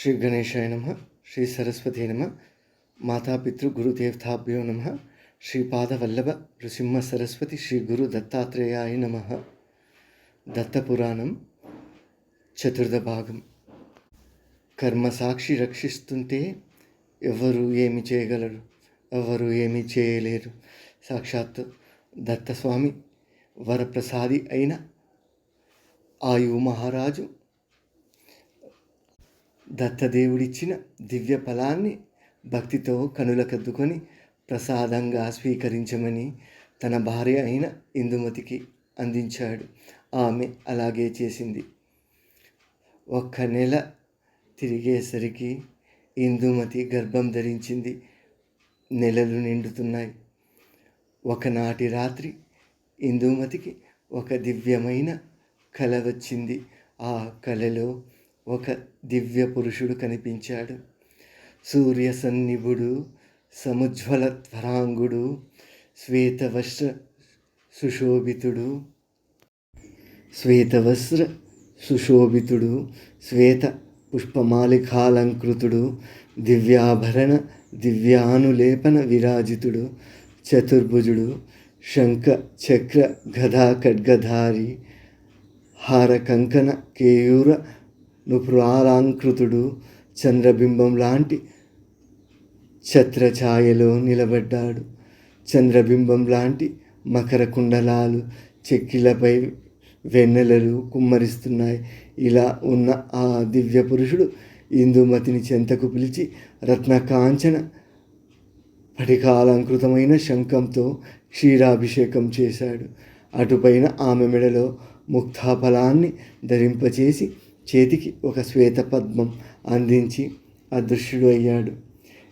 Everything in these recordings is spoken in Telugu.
శ్రీ గణేశాయ నమ శ్రీ సరస్వతి నమ మాతాపితృ గురుదేవతాభ్యో నమ శ్రీపాదవల్లభ నృసింహ సరస్వతి శ్రీ గురు దత్తాత్రేయాయ నమ. దత్తపురాణం చతుర్థ భాగం. కర్మ సాక్షి రక్షిస్తుంటే ఎవరు ఏమి చేయగలరు? ఎవరు ఏమి చేయలేరు. సాక్షాత్ దత్తస్వామి వరప్రసాది అయిన ఆయు మహారాజు దత్తదేవుడిచ్చిన దివ్య ఫలాన్ని భక్తితో కనులకద్దుకొని ప్రసాదంగా స్వీకరించమని తన భార్య అయిన ఇందుమతికి అందించాడు. ఆమె అలాగే చేసింది. ఒక్క నెల తిరిగేసరికి ఇందుమతి గర్భం ధరించింది. నెలలు నిండుతున్నాయి. ఒకనాటి రాత్రి ఇందుమతికి ఒక దివ్యమైన కళ వచ్చింది. ఆ కళలో ఒక దివ్య పురుషుడు కనిపించాడు. సూర్య సన్నిభుడు సముజ్వల త్వరాంగుడు శ్వేతవస్త్ర సుశోభితుడు. శ్వేతవస్త్ర సుశోభితుడు శ్వేత పుష్పమాలికాలంకృతుడు దివ్యాభరణ దివ్యానులేపన విరాజితుడు చతుర్భుజుడు శంఖ చక్ర గదా ఖడ్గధారి హార కంకణ కేయూర నుపురాలంకృతుడు చంద్రబింబం లాంటి ఛత్రఛాయలో నిలబడ్డాడు. చంద్రబింబం లాంటి మకర కుండలాలు చెక్కిలపై వెన్నెలలు కుమ్మరిస్తున్నాయి. ఇలా ఉన్న ఆ దివ్య పురుషుడు ఇందుమతిని చెంతకు పిలిచి రత్నకాంచన పటికాలంకృతమైన శంఖంతో క్షీరాభిషేకం చేశాడు. అటుపైన ఆమె మెడలో ముక్తాఫలాన్ని ధరింపచేసి చేతికి ఒక శ్వేత పద్మం అందించి అదృశ్యుడు అయ్యాడు.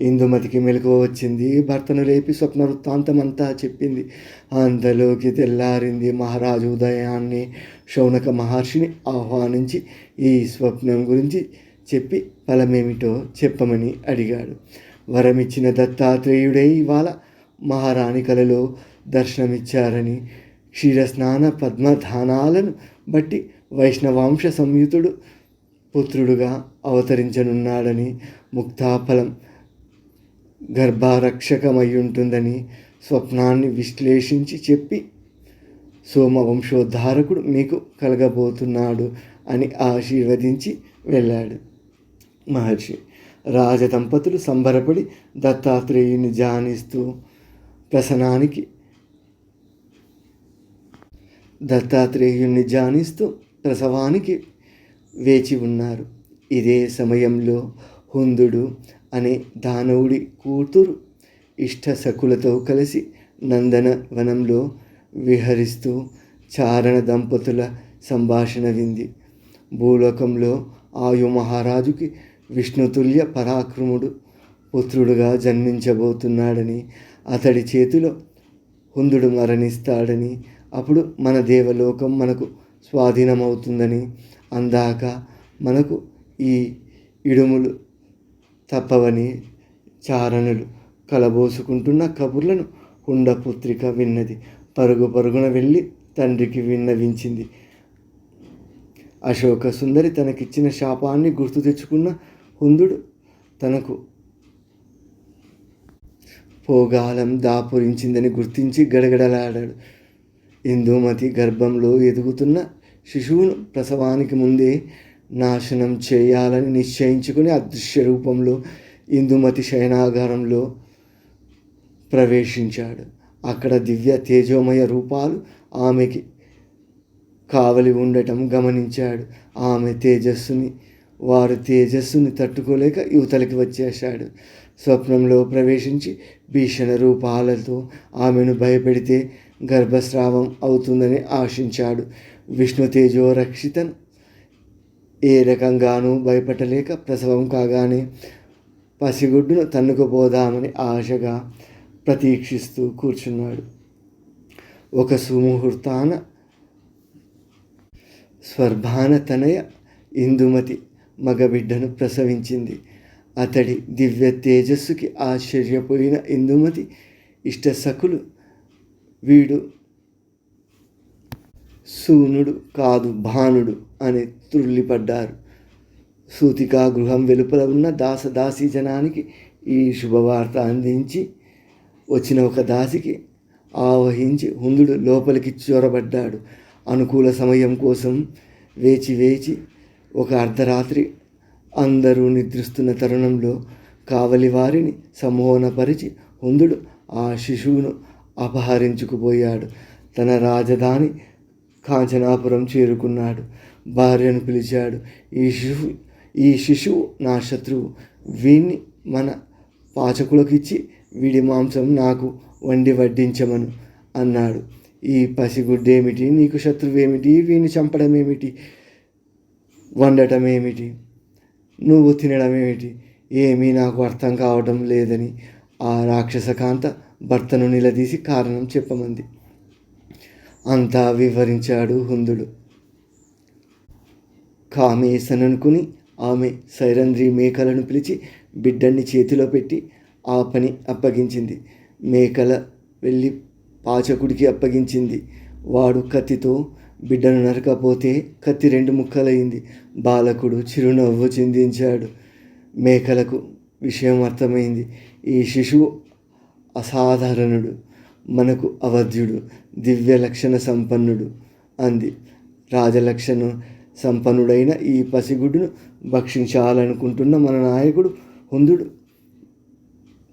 ఇందుమతికి మెలకువ వచ్చింది. భర్తను లేపి స్వప్న వృత్తాంతమంతా చెప్పింది. అంతలోకి తెల్లారింది మహారాజు ఉదయాన్ని. శౌనక మహర్షిని ఆహ్వానించి ఈ స్వప్నం గురించి చెప్పి ఫలమేమిటో చెప్పమని అడిగాడు. వరమిచ్చిన దత్తాత్రేయుడే ఇవాళ మహారాణి కలలో దర్శనమిచ్చారని క్షీరస్నాన పద్మధానాలను బట్టి వైష్ణవాంశ సంయుతుడు పుత్రుడుగా అవతరించనున్నాడని ముక్తాఫలం గర్భారక్షకమయ్యుంటుందని స్వప్నాన్ని విశ్లేషించి చెప్పి సోమవంశోద్ధారకుడు మీకు కలగబోతున్నాడు అని ఆశీర్వదించి వెళ్ళాడు. మహర్షి రాజదంపతులు సంబరపడి దత్తాత్రేయుని జానిస్తూ ప్రసనానికి దత్తాత్రేయుణ్ణి జానిస్తూ ప్రసవానికి వేచి ఉన్నారు. ఇదే సమయంలో హుందుడు అనే దానవుడి కూతురు ఇష్ట సకులతో కలిసి నందన వనంలో విహరిస్తూ చారణ దంపతుల సంభాషణ వింది. భూలోకంలో ఆయు మహారాజుకి విష్ణుతుల్య పరాక్రముడు పుత్రుడుగా జన్మించబోతున్నాడని అతడి చేతిలో హుందుడు మరణిస్తాడని అప్పుడు మన దేవలోకం మనకు స్వాధీనమవుతుందని అందాక మనకు ఈ ఇడుములు తప్పవని చారణులు కలబోసుకుంటున్న కబుర్లను హుండపుత్రిక విన్నది. పరుగు పరుగున వెళ్ళి తండ్రికి విన్నవించింది. అశోక సుందరి తనకిచ్చిన శాపాన్ని గుర్తు తెచ్చుకున్న హుందుడు తనకు పోగాలం దాపురించిందని గుర్తించి గడగడలాడాడు. ఇందుమతి గర్భంలో ఎదుగుతున్న శిశువును ప్రసవానికి ముందే నాశనం చేయాలని నిశ్చయించుకుని అదృశ్య రూపంలో ఇందుమతి శయనాగారంలో ప్రవేశించాడు. అక్కడ దివ్య తేజోమయ రూపాలు ఆమెకి కావలి ఉండటం గమనించాడు. ఆమె తేజస్సుని వారు తేజస్సుని తట్టుకోలేక యువతలకి వచ్చేశాడు. స్వప్నంలో ప్రవేశించి భీషణ రూపాలతో ఆమెను భయపెడితే గర్భస్రావం అవుతుందని ఆశించాడు. విష్ణు తేజో రక్షితన్. ఏ రకంగానూ భయపడలేక ప్రసవం కాగానే పసిగుడ్డును తన్నుకుపోదామని ఆశగా ప్రతీక్షిస్తూ కూర్చున్నాడు. ఒక సుముహూర్తాన స్వర్భాన తనయ ఇందుమతి మగబిడ్డను ప్రసవించింది. అతడి దివ్య తేజస్సుకి ఆశ్చర్యపోయిన ఇందుమతి ఇష్టసకులు వీడు సూనుడు కాదు భానుడు అని త్రుళ్ళిపడ్డారు. సూతికా గృహం వెలుపల ఉన్న దాసదాసీ జనానికి ఈ శుభవార్త అందించి వచ్చిన ఒక దాసికి ఆవహించి హుందుడు లోపలికి చొరబడ్డాడు. అనుకూల సమయం కోసం వేచి వేచి ఒక అర్ధరాత్రి అందరూ నిద్రిస్తున్న తరుణంలో కావలి వారిని సమోహనపరిచి హుందుడు ఆ శిశువును అపహరించుకుపోయాడు. తన రాజధాని కాంచనాపురం చేరుకున్నాడు. భార్యను పిలిచాడు. ఈ శిశువు ఈ శిశువు నా శత్రువు. వీణ్ణి మన పాచకులకు ఇచ్చి వీడి మాంసం నాకు వండి వడ్డించమను అన్నాడు. ఈ పసిగుడ్డేమిటి? నీకు శత్రువేమిటి? వీణ్ణి చంపడం ఏమిటి వండటం ఏమిటి నువ్వు తినడం ఏమిటి ఏమీ నాకు అర్థం కావడం లేదని ఆ రాక్షసకాంత భర్తను నిలదీసి కారణం చెప్పమంది. అంతా వివరించాడు హుందుడు. కామేసననుకుని ఆమె సైరంధ్రి మేకలను పిలిచి బిడ్డని చేతిలో పెట్టి ఆ పని అప్పగించింది. మేకల వెళ్ళి పాచకుడికి అప్పగించింది. వాడు కత్తితో బిడ్డను నరకపోతే కత్తి రెండు ముక్కలైంది బాలకుడు చిరునవ్వు చిందించాడు. మేకలకు విషయం అర్థమైంది. ఈ శిశువు అసాధారణుడు. మనకు అవధ్యుడు దివ్య లక్షణ సంపన్నుడు అంది. రాజలక్షణ సంపన్నుడైన ఈ పసిగుడ్డును భక్షించాలనుకుంటున్న మన నాయకుడు హుందుడు.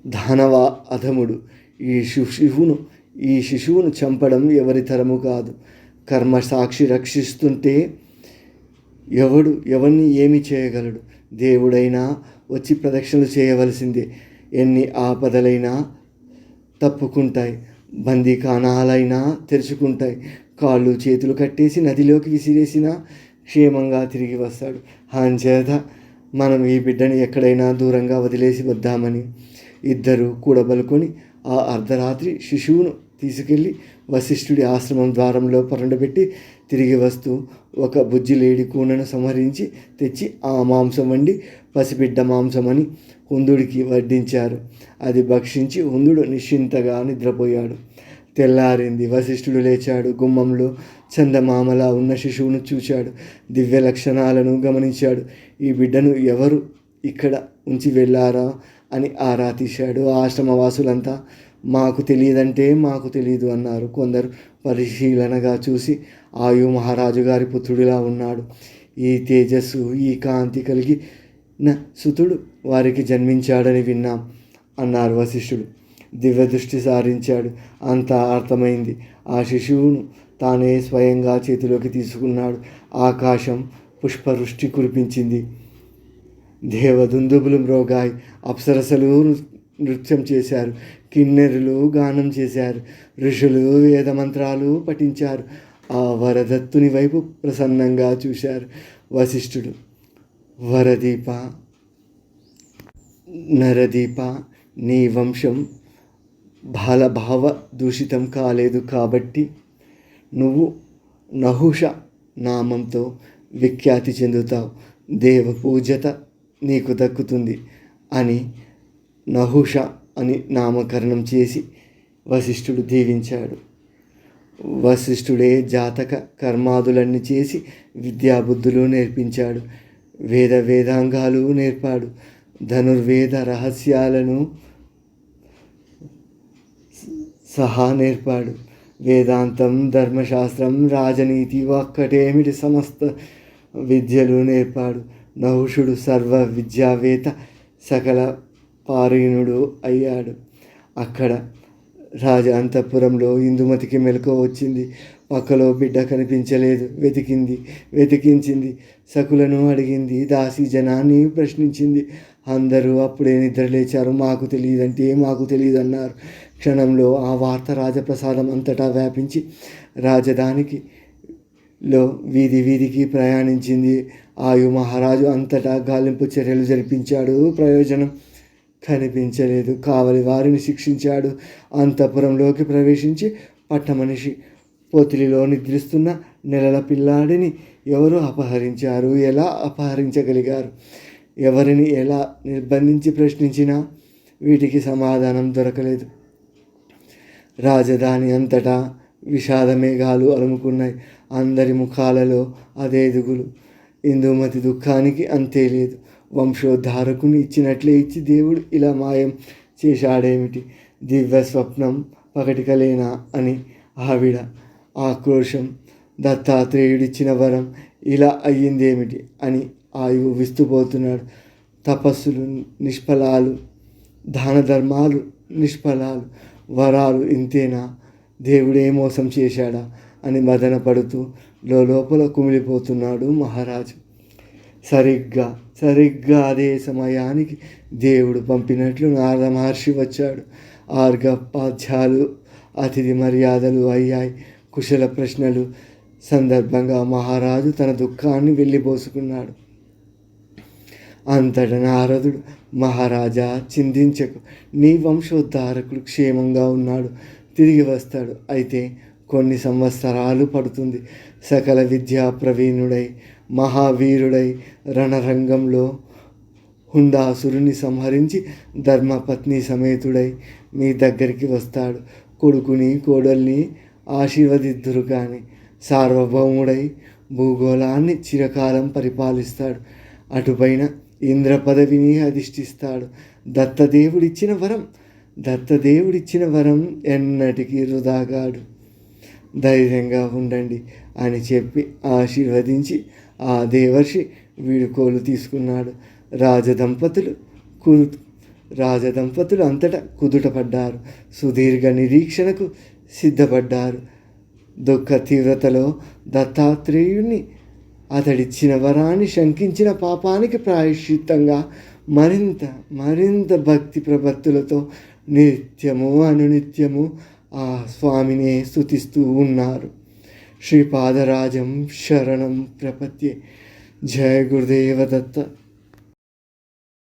దానవా అధముడు. ఈ శిశువును ఈ శిశువును చంపడం ఎవరి తరము కాదు. కర్మ సాక్షి రక్షిస్తుంటే ఎవడు ఎవరిని ఏమి చేయగలడు? దేవుడైనా వచ్చి ప్రదక్షిణలు చేయవలసిందే. ఎన్ని ఆపదలైనా తప్పుకుంటాయి. బందీ కానాలైనా తెరుచుకుంటాయి. కాళ్ళు చేతులు కట్టేసి నదిలోకి విసిరేసినా క్షేమంగా తిరిగి వస్తాడు. అంచేత మనం ఈ బిడ్డని ఎక్కడైనా దూరంగా వదిలేసి వద్దామని. ఇద్దరు కూడబలుకొని ఆ అర్ధరాత్రి శిశువును తీసుకెళ్ళి వశిష్ఠుడి ఆశ్రమం ద్వారంలో పరుండబెట్టి తిరిగి వస్తూ ఒక బుజ్జి లేడి కూనను సంహరించి తెచ్చి ఆ మాంసం వండి పసిబిడ్డ మాంసమని హుందుడికి వడ్డించారు. అది భక్షించి హుందుడు నిశ్చింతగా నిద్రపోయాడు. తెల్లారింది వశిష్ఠుడు లేచాడు. గుమ్మంలో చందమామలా ఉన్న శిశువును చూచాడు. దివ్య లక్షణాలను గమనించాడు. ఈ బిడ్డను ఎవరు ఇక్కడ ఉంచి వెళ్ళారా అని ఆరా తీశాడు. ఆశ్రమవాసులంతా మాకు తెలియదంటే మాకు తెలియదు అన్నారు. కొందరు పరిశీలనగా చూసి ఆయు మహారాజు గారి పుత్రుడిలా ఉన్నాడు. ఈ తేజస్సు ఈ కాంతి కలిగి సుతుడు వారికి జన్మించాడని విన్నాం అన్నారు వశిష్ఠుడు. దివ్య దృష్టి సారించాడు. అంతా అర్థమైంది. ఆ శిశువును తానే స్వయంగా చేతిలోకి తీసుకున్నాడు. ఆకాశం పుష్పవృష్టి కురిపించింది. దేవదుందుబులు మ్రోగాయి. అప్సరసలు నృత్యం చేశారు. కిన్నెరులు గానం చేశారు. ఋషులు వేదమంత్రాలు పఠించారు. ఆ వరదత్తుని వైపు ప్రసన్నంగా చూశారు వశిష్ఠుడు. వరదీప నరదీప నీ వంశం బాలభావ దూషితం కాలేదు కాబట్టి నువ్వు నహుష నామంతో విఖ్యాతి చెందుతావు. దేవ పూజత నీకు దక్కుతుంది అని నహుష అని నామకరణం చేసి వశిష్ఠుడు దీవించాడు. వశిష్ఠుడే జాతక కర్మాదులన్నీ చేసి విద్యాబుద్ధులు నేర్పించాడు. వేద వేదాంగాలు నేర్పాడు. ధనుర్వేద రహస్యాలను సహా నేర్పాడు. వేదాంతం ధర్మశాస్త్రం రాజనీతి ఒక్కటేమిటి సమస్త విద్యలు నేర్పాడు. నహుషుడు సర్వ విద్యావేత సకల పారీణుడు అయ్యాడు. అక్కడ రాజ అంతఃపురంలో ఇందుమతికి మెలకు వచ్చింది. పక్కలో బిడ్డ కనిపించలేదు. వెతికింది వెతికించింది సకులను అడిగింది. దాసి జనాన్ని ప్రశ్నించింది. అందరూ అప్పుడే నిద్రలేచారు. మాకు తెలియదంటే మాకు తెలియదు అన్నారు క్షణంలో ఆ వార్త రాజప్రసాదం అంతటా వ్యాపించి రాజధానికి లో వీధి వీధికి ప్రయాణించింది. ఆయు మహారాజు అంతటా గాలింపు చర్యలు జరిపించాడు. ప్రయోజనం కనిపించలేదు. కావలి వారిని శిక్షించాడు. అంతఃపురంలోకి ప్రవేశించి పట్టమనిషి పొతిలిలో నిద్రిస్తున్న నెలల పిల్లాడిని ఎవరు అపహరించారు? ఎలా అపహరించగలిగారు? ఎవరిని ఎలా నిర్బంధించి ప్రశ్నించినా వీటికి సమాధానం దొరకలేదు. రాజధాని అంతటా విషాద మేఘాలు అలుముకున్నాయి. అందరి ముఖాలలో అదే దిగులు ఇందుమతి దుఃఖానికి అంతే లేదు. వంశోద్ధారకుని ఇచ్చినట్లే ఇచ్చి దేవుడు ఇలా మాయం చేశాడేమిటి? దివ్య స్వప్నం పకటికలేనా అని ఆవిడ ఆక్రోశం దత్తాత్రేయుడిచ్చిన వరం ఇలా అయ్యిందేమిటి అని ఆయువు విస్తుపోతున్నాడు. తపస్సులు నిష్ఫలాలు దాన ధర్మాలు నిష్ఫలాలు వరాలు ఇంతేనా? దేవుడే మోసం చేశాడా అని మదన పడుతూ లోపల కుమిలిపోతున్నాడు మహారాజు. సరిగ్గా సరిగ్గా అదే సమయానికి దేవుడు పంపినట్లు నారద మహర్షి వచ్చాడు. ఆర్గపాధ్యాలు అతిథి మర్యాదలు అయ్యాయి. కుశల ప్రశ్నలు సందర్భంగా మహారాజు తన దుఃఖాన్ని వెళ్ళిపోసుకున్నాడు. అంతట నారదుడు మహారాజా చింతించకు. నీ వంశోద్ధారకుడు క్షేమంగా ఉన్నాడు. తిరిగి వస్తాడు. అయితే కొన్ని సంవత్సరాలు పడుతుంది. సకల విద్యా ప్రవీణుడై మహావీరుడై రణరంగంలో హుండాసురుని సంహరించి ధర్మపత్ని సమేతుడై మీ దగ్గరికి వస్తాడు. కొడుకుని కోడల్ని ఆశీర్వదిద్దురు కానీ సార్వభౌముడై భూగోళాన్ని చిరకాలం పరిపాలిస్తాడు. అటుపైన ఇంద్ర పదవిని అధిష్ఠిస్తాడు. దత్తదేవుడిచ్చిన వరం దత్తదేవుడిచ్చిన వరం ఎన్నటికీ వృధాగాడు. ధైర్యంగా ఉండండి అని చెప్పి ఆశీర్వదించి ఆ దేవర్షి వీడుకోలు తీసుకున్నాడు. రాజదంపతులు కు రాజదంపతులు అంతటా కుదుటపడ్డారు. సుదీర్ఘ నిరీక్షణకు సిద్ధపడ్డారు. దుఃఖ తీవ్రతలో దత్తాత్రేయుణ్ణి అతడిచ్చిన వరాన్ని శంకించిన పాపానికి ప్రాయశ్చిత్తంగా మరింత మరింత భక్తి ప్రపత్తులతో నిత్యము అనునిత్యము ఆ స్వామినే స్థుతిస్తూ ఉన్నారు. శ్రీపాదరాజం శరణం ప్రపత్యే. జయ గురుదేవ దత్త.